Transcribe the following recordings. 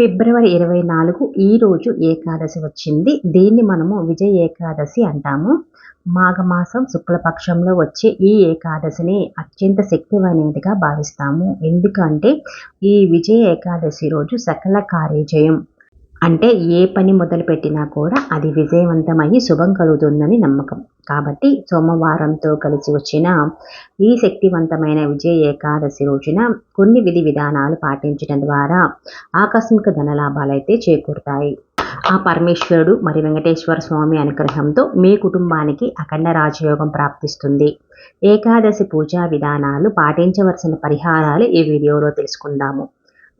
ఫిబ్రవరి ఇరవై నాలుగు ఈరోజు ఏకాదశి వచ్చింది. దీన్ని మనము విజయ ఏకాదశి అంటాము. మాఘమాసం శుక్లపక్షంలో వచ్చే ఈ ఏకాదశిని అత్యంత శక్తిమైనదిగా భావిస్తాము. ఎందుకంటే ఈ విజయ ఏకాదశి రోజు సకల కార్యజయం. అంటే ఏ పని మొదలుపెట్టినా కూడా అది విజయవంతమయ్యి శుభం కలుగుతుందని నమ్మకం. కాబట్టి సోమవారంతో కలిసి వచ్చిన ఈ శక్తివంతమైన విజయ ఏకాదశి రోజున కొన్ని విధి విధానాలు పాటించడం ద్వారా ఆకస్మిక ధనలాభాలు అయితే చేకూరుతాయి. ఆ పరమేశ్వరుడు మరి వెంకటేశ్వర స్వామి అనుగ్రహంతో మీ కుటుంబానికి అఖండ రాజయోగం ప్రాప్తిస్తుంది. ఏకాదశి పూజా విధానాలు పాటించవలసిన పరిహారాలు ఈ వీడియోలో తెలుసుకుందాము.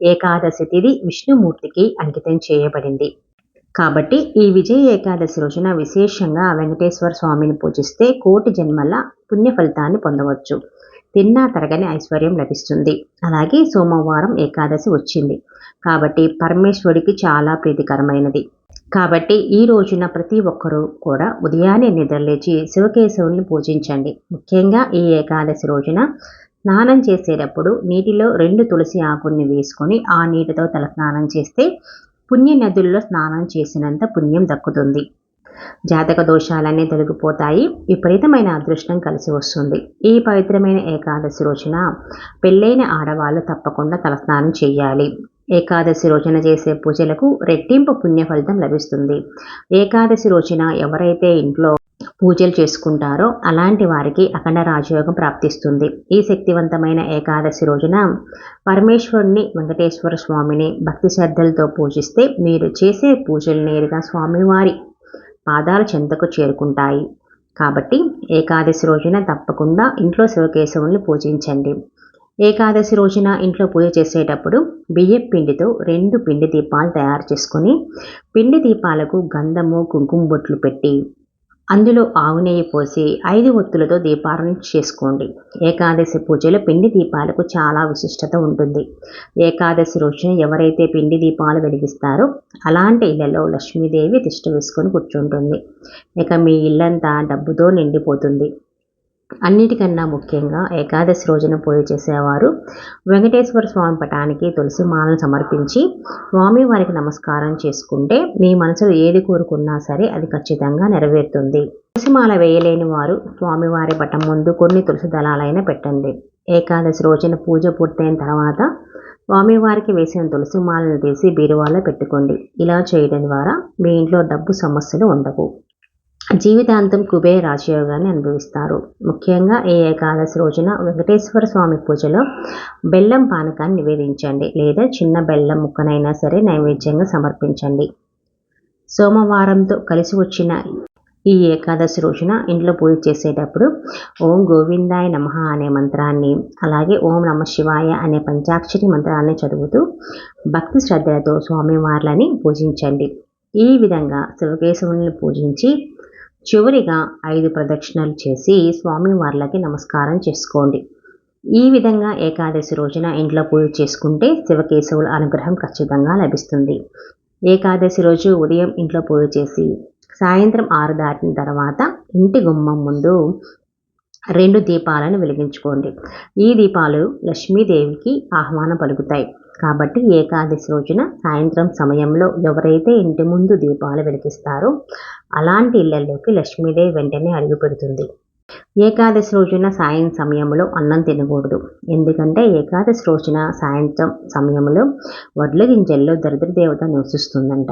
ఏకాదశి తిథి విష్ణుమూర్తికి అంకితం చేయబడింది. కాబట్టి ఈ విజయ ఏకాదశి రోజున విశేషంగా వెంకటేశ్వర స్వామిని పూజిస్తే కోటి జన్మల పుణ్య ఫలితాన్ని పొందవచ్చు. తిన్నా తరగని ఐశ్వర్యం లభిస్తుంది. అలాగే సోమవారం ఏకాదశి వచ్చింది. కాబట్టి పరమేశ్వరుడికి చాలా ప్రీతికరమైనది. కాబట్టి ఈ రోజున ప్రతి ఒక్కరూ కూడా ఉదయాన్నే నిద్రలేచి శివకేశవుల్ని పూజించండి. ముఖ్యంగా ఈ ఏకాదశి రోజున స్నానం చేసేటప్పుడు నీటిలో రెండు తులసి ఆకుల్ని వేసుకొని ఆ నీటితో తల స్నానం చేస్తే పుణ్య నదుల్లో స్నానం చేసినంత పుణ్యం దక్కుతుంది. జాతక దోషాలన్నీ తొలగిపోతాయి. విపరీతమైన అదృష్టం కలిసి వస్తుంది. ఈ పవిత్రమైన ఏకాదశి రోజున పెళ్ళైన ఆడవాళ్ళు తప్పకుండా తలస్నానం చేయాలి. ఏకాదశి రోజున చేసే పూజలకు రెట్టింపు పుణ్య ఫలితం లభిస్తుంది. ఏకాదశి రోజున ఎవరైతే ఇంట్లో పూజలు చేసుకుంటారో అలాంటి వారికి అఖండ రాజయోగం ప్రాప్తిస్తుంది. ఈ శక్తివంతమైన ఏకాదశి రోజున పరమేశ్వరుని వెంకటేశ్వర స్వామిని భక్తి శ్రద్ధలతో పూజిస్తే మీరు చేసే పూజలు నేరుగా స్వామివారి పాదాల చెంతకు చేరుకుంటాయి. కాబట్టి ఏకాదశి రోజున తప్పకుండా ఇంట్లో శివకేశవుల్ని పూజించండి. ఏకాదశి రోజున ఇంట్లో పూజ చేసేటప్పుడు బియ్యం పిండితో రెండు పిండి దీపాలు తయారు చేసుకొని పిండి దీపాలకు గంధము కుంకుమ బొట్లు పెట్టి అందులో ఆవు నెయ్యి పోసి ఐదు ఒత్తులతో దీపాలను చేసుకోండి. ఏకాదశి పూజలో పిండి దీపాలకు చాలా విశిష్టత ఉంటుంది. ఏకాదశి రోజున ఎవరైతే పిండి దీపాలు వెలిగిస్తారో అలాంటి ఇళ్ళలో లక్ష్మీదేవి తిష్ట వేసుకొని కూర్చుంటుంది. ఇక మీ ఇల్లంతా డబ్బుతో నిండిపోతుంది. అన్నిటికన్నా ముఖ్యంగా ఏకాదశి రోజున పూజ చేసేవారు. వెంకటేశ్వర స్వామి పటానికి తులసి మాలను సమర్పించి స్వామి వారికి నమస్కారం చేసుకుంటే మీ మనసులో ఏది కోరుకున్నా సరే అది ఖచ్చితంగా నెరవేరుతుంది. తులసిమాల వేయలేని వారు స్వామివారి పటం ముందు కొన్ని తులసి దళాలైనా పెట్టండి. ఏకాదశి రోజున పూజ పూర్తయిన తర్వాత స్వామివారికి వేసిన తులసి మాలను తీసి బీరువాలో పెట్టుకోండి. ఇలా చేయడం ద్వారా మీ ఇంట్లో డబ్బు సమస్యలు ఉండవు. జీవితాంతం కుబేర రాజయోగాన్ని అనుభవిస్తారు. ముఖ్యంగా ఏ ఏకాదశి రోజున వెంకటేశ్వర స్వామి పూజలో బెల్లం పానకాన్ని నివేదించండి లేదా చిన్న బెల్లం ముక్కనైనా సరే నైవేద్యంగా సమర్పించండి. సోమవారంతో కలిసి వచ్చిన ఈ ఏకాదశి రోజున ఇంట్లో పూజ చేసేటప్పుడు ఓం గోవిందాయ నమ అనే మంత్రాన్ని అలాగే ఓం నమ శివాయ అనే పంచాక్షరి మంత్రాన్ని చదువుతూ భక్తి శ్రద్ధలతో స్వామివార్లని పూజించండి. ఈ విధంగా శివకేశవుని పూజించి చివరిగా ఐదు ప్రదక్షిణలు చేసి స్వామివార్లకి నమస్కారం చేసుకోండి. ఈ విధంగా ఏకాదశి రోజున ఇంట్లో పూజ చేసుకుంటే శివకేశవుల అనుగ్రహం ఖచ్చితంగా లభిస్తుంది. ఏకాదశి రోజు ఉదయం ఇంట్లో పూజ చేసి సాయంత్రం ఆరు దాటిన తర్వాత ఇంటి గుమ్మం ముందు రెండు దీపాలను వెలిగించుకోండి. ఈ దీపాలు లక్ష్మీదేవికి ఆహ్వానం పలుకుతాయి. కాబట్టి ఏకాదశి రోజున సాయంత్రం సమయంలో ఎవరైతే ఇంటి ముందు దీపాలు వెలిగిస్తారో అలాంటి ఇళ్ళలోకి లక్ష్మీదేవి వెంటనే అడుగు పెడుతుంది. ఏకాదశి రోజున సాయం సమయంలో అన్నం తినకూడదు. ఎందుకంటే ఏకాదశి రోజున సాయంత్రం సమయంలో వడ్ల గింజల్లో దరిద్ర దేవత నివసిస్తుందంట.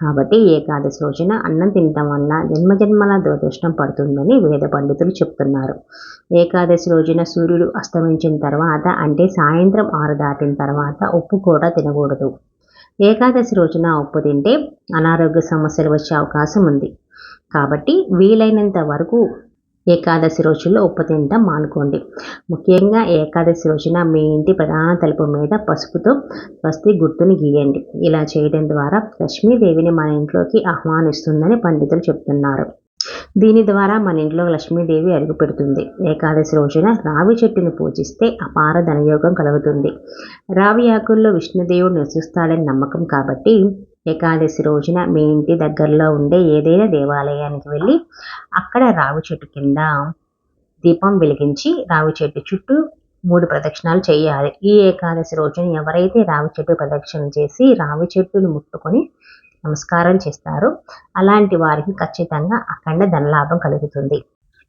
కాబట్టి ఏకాదశి రోజున అన్నం తినటం వల్ల జన్మజన్మల దురదృష్టం పడుతుందని వేద పండితులు చెప్తున్నారు. ఏకాదశి రోజున సూర్యుడు అస్తమించిన తర్వాత అంటే సాయంత్రం ఆరు దాటిన తర్వాత ఉప్పు కూడా తినకూడదు. ఏకాదశి రోజున ఉప్పు తింటే అనారోగ్య సమస్యలు వచ్చే అవకాశం ఉంది. కాబట్టి వీలైనంత వరకు ఏకాదశి రోజుల్లో ఉప్పు తినడం మానుకోండి. ముఖ్యంగా ఏకాదశి రోజున మీ ఇంటి ప్రధాన తలుపు మీద పసుపుతో స్వస్తి గుర్తుని గీయండి. ఇలా చేయడం ద్వారా లక్ష్మీదేవిని మన ఇంట్లోకి ఆహ్వానిస్తుందని పండితులు చెప్తున్నారు. దీని ద్వారా మన ఇంట్లో లక్ష్మీదేవి అడుగు పెడుతుంది ఏకాదశి రోజున రావి చెట్టును పూజిస్తే అపార ధనయోగం కలుగుతుంది. రావి ఆకుల్లో విష్ణుదేవుడు నివసిస్తాడని నమ్మకం కాబట్టి ఏకాదశి రోజున మీ ఇంటి దగ్గరలో ఉండే ఏదైనా దేవాలయానికి వెళ్ళి అక్కడ రావి చెట్టు కింద దీపం వెలిగించి రావి చెట్టు చుట్టూ మూడు ప్రదక్షిణాలు చేయాలి. ఈ ఏకాదశి రోజున ఎవరైతే రావి చెట్టు ప్రదక్షిణ చేసి రావి చెట్టును ముట్టుకొని నమస్కారం చేస్తారో అలాంటి వారికి ఖచ్చితంగా అఖండ ధనలాభం కలుగుతుంది.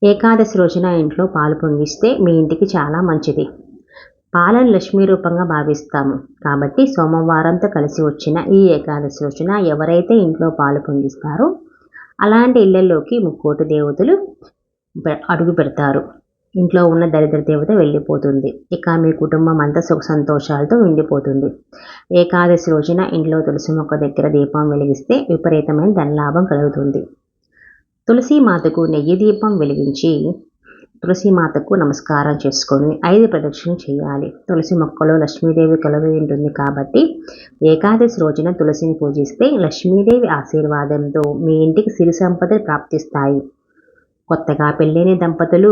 ఏకాదశి రోజున ఇంట్లో పాలు పొంగిస్తే మీ ఇంటికి చాలా మంచిది. పాలను లక్ష్మీ రూపంగా భావిస్తాము. కాబట్టి సోమవారంతో కలిసి వచ్చిన ఈ ఏకాదశి రోజున ఎవరైతే ఇంట్లో పాలు పొంగిస్తారో అలాంటి ఇళ్ళలోకి ముక్కోటి దేవతలు అడుగు పెడతారు. ఇంట్లో ఉన్న దరిద్ర దేవత వెళ్ళిపోతుంది. ఇక మీ కుటుంబం అంతా సుఖ సంతోషాలతో ఉండిపోతుంది. ఏకాదశి రోజున ఇంట్లో తులసి మొక్క దగ్గర దీపం వెలిగిస్తే విపరీతమైన ధనలాభం కలుగుతుంది. తులసి మాతకు నెయ్యి దీపం వెలిగించి తులసి మాతకు నమస్కారం చేసుకొని ఐదు ప్రదక్షిణ చేయాలి. తులసి మొక్కలో లక్ష్మీదేవి కొలవి ఉంటుంది కాబట్టి ఏకాదశి రోజున తులసిని పూజిస్తే లక్ష్మీదేవి ఆశీర్వాదంతో మీ ఇంటికి సిరి సంపదలు ప్రాప్తిస్తాయి. కొత్తగా పెళ్ళైన దంపతులు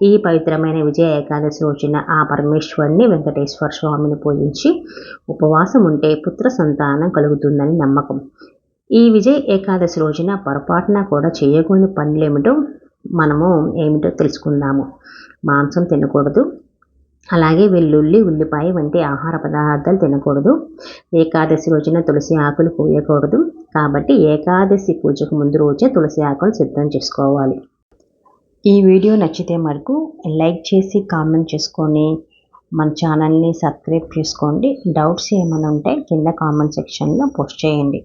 ఈ పవిత్రమైన విజయ ఏకాదశి రోజున ఆ పరమేశ్వరుని వెంకటేశ్వర స్వామిని పూజించి ఉపవాసం ఉంటే పుత్ర సంతానం కలుగుతుందని నమ్మకం. ఈ విజయ ఏకాదశి రోజున పొరపాటున కూడా చేయకూడని పనులు ఏమిటో మనము ఏమిటో తెలుసుకుందాము. మాంసం తినకూడదు. అలాగే వెల్లుల్లి ఉల్లిపాయ వంటి ఆహార పదార్థాలు తినకూడదు. ఏకాదశి రోజున తులసి ఆకులు పూయకూడదు. కాబట్టి ఏకాదశి పూజకు ముందు రోజే తులసి ఆకులు సిద్ధం చేసుకోవాలి. ఈ వీడియో నచ్చితే మరకు లైక్ చేసి కామెంట్ చేసుకొని మన ఛానల్ని సబ్స్క్రైబ్ చేసుకోండి. డౌట్స్ ఏమైనా ఉంటే కింద కామెంట్ సెక్షన్లో పోస్ట్ చేయండి.